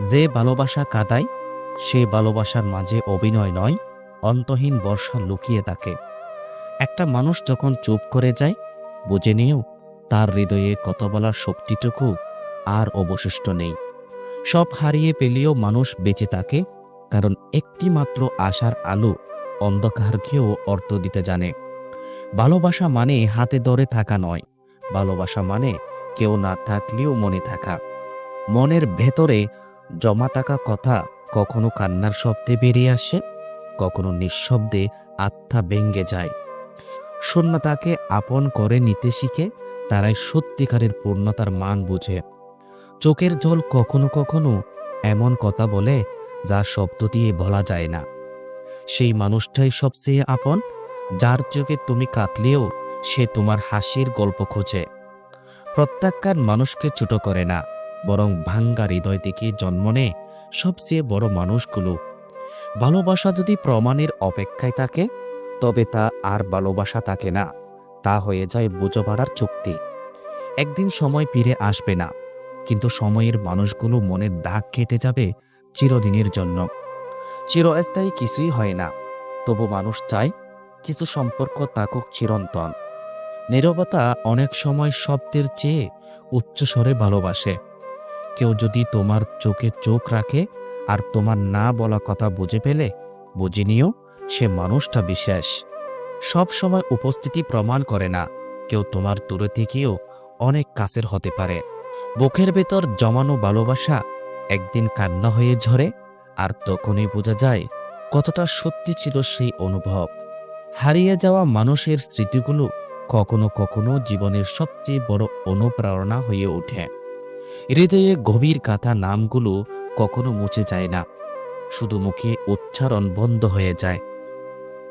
যে ভালোবাসা কাদায়, সে ভালোবাসার মাঝে অভিনয় নয়, অন্তহীন বর্ষা লুকিয়ে থাকে। একটা মানুষ যখন চুপ করে যায়, বুঝে নিয়েও তার হৃদয়ে কত বলার শক্তিটুকু আর অবশিষ্ট নেই। সব হারিয়ে পেলেও মানুষ বেঁচে থাকে, কারণ একটি মাত্র আশার আলো অন্ধকারকেও অর্থ দিতে জানে। ভালোবাসা মানে হাতে ধরে থাকা নয়, ভালোবাসা মানে কেউ না থাকলেও মনে থাকা। মনের ভেতরে জমা থাকা কথা কখনো কান্নার শব্দে বেরিয়ে আসে, কখনো নিঃশব্দে আত্মা ভেঙ্গে যায়। শূন্যতাকে আপন করে নিতে শিখে, তারাই সত্যিকারের পূর্ণতার মান বুঝে। চোখের জল কখনো কখনো এমন কথা বলে, যা শব্দ দিয়ে বলা যায় না। সেই মানুষটাই সবচেয়ে আপন, যার চোখে তুমি কাঁদলেও সে তোমার হাসির গল্প খোঁজে। প্রত্যাখ্যান মানুষকে ছোট করে না। বরং ভাঙ্গা হৃদয় থেকে জন্ম নেয় সবচেয়ে বড় মানুষগুলো। ভালোবাসা যদি প্রমাণের অপেক্ষায় থাকে, তবে তা আর ভালোবাসা থাকে না, তা হয়ে যায় বোঝাপড়ার চুক্তি। একদিন সময় ফিরে আসবে না, কিন্তু সময়ের মানুষগুলো মনের দাগ কেটে যাবে চিরদিনের জন্য। চিরস্থায়ী কিছুই হয় না, তবু মানুষ চায় কিছু সম্পর্ক তাকুক চিরন্তন। নীরবতা অনেক সময় শব্দের চেয়ে উচ্চস্বরে ভালোবাসে। কেউ যদি তোমার চোখে চোখ রাখে আর তোমার না বলা কথা বুঝে পেলে বুঝে নিও, সে মানুষটা বিশেষ। সব সময় উপস্থিতি প্রমাণ করে না, কেউ তোমার দূরে থেকেও অনেক কাছের হতে পারে। বুকের ভেতর জমানো ভালোবাসা একদিন কান্না হয়ে ঝরে, আর তখনই বোঝা যায় কতটা সত্যি ছিল সেই অনুভব। হারিয়ে যাওয়া মানুষের স্মৃতিগুলো কখনো কখনো জীবনের সবচেয়ে বড় অনুপ্রেরণা হয়ে ওঠে। হৃদয়ে গভীর কাঁথা নামগুলো কখনো মুছে যায় না। শুধু মুখে উচ্চারণ বন্ধ হয়ে যায়।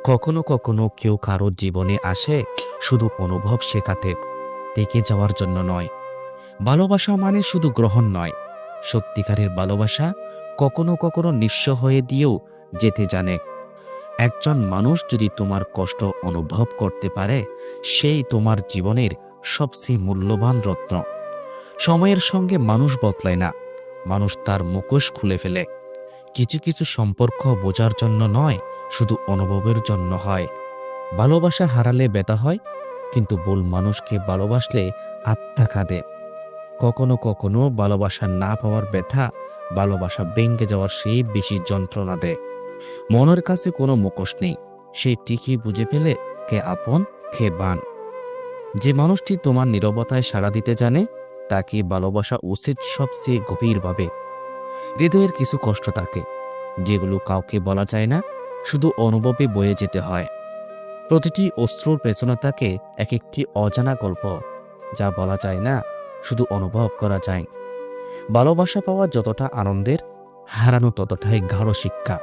কখনো কখনো কেউ কারোর জীবনে আসে শুধু অনুভব শেখাতে, থেকে যাওয়ার জন্য নয়। ভালোবাসা মানে শুধু গ্রহণ নয়। সত্যিকারের ভালোবাসা কখনো কখনো নিঃস্ব হয়ে দিয়েও যেতে জানে। একজন মানুষ যদি তোমার কষ্ট অনুভব করতে পারে, সেই তোমার জীবনের সবচেয়ে মূল্যবান রত্ন। সময়ের সঙ্গে মানুষ বদলায় না। মানুষ তার মুখোশ খুলে ফেলে। কিছু কিছু সম্পর্ক বোঝার জন্য নয়, শুধু অনুভবের জন্য হয়। ভালোবাসা হারালে ব্যথা হয়, কিন্তু ভুল মানুষকে ভালোবাসলে আত্মা কাঁদে। কখনো কখনো ভালোবাসা না পাওয়ার ব্যথা, ভালোবাসা ভেঙে যাওয়ার সেই বেশি যন্ত্রণা দেয়। মনের কাছে কোনো মুখোশ নেই। সে টিকি বুঝে পেলে কে আপন, কে বান। যে মানুষটি তোমার নীরবতায় সাড়া দিতে জানে তাকে ভালোবাসা উচিত সবচেয়ে গভীরভাবে। হৃদয়ের কিছু কষ্ট থাকে, যেগুলো কাউকে বলা যায় না, শুধু অনুভবে বয়ে যেতে হয়। প্রতিটি অশ্রুর পেছনে থাকে এক একটি অজানা গল্প, যা বলা যায় না, শুধু অনুভব করা যায়। ভালোবাসা পাওয়া যতটা আনন্দের, হারানো ততটাই গাঢ় শিক্ষা।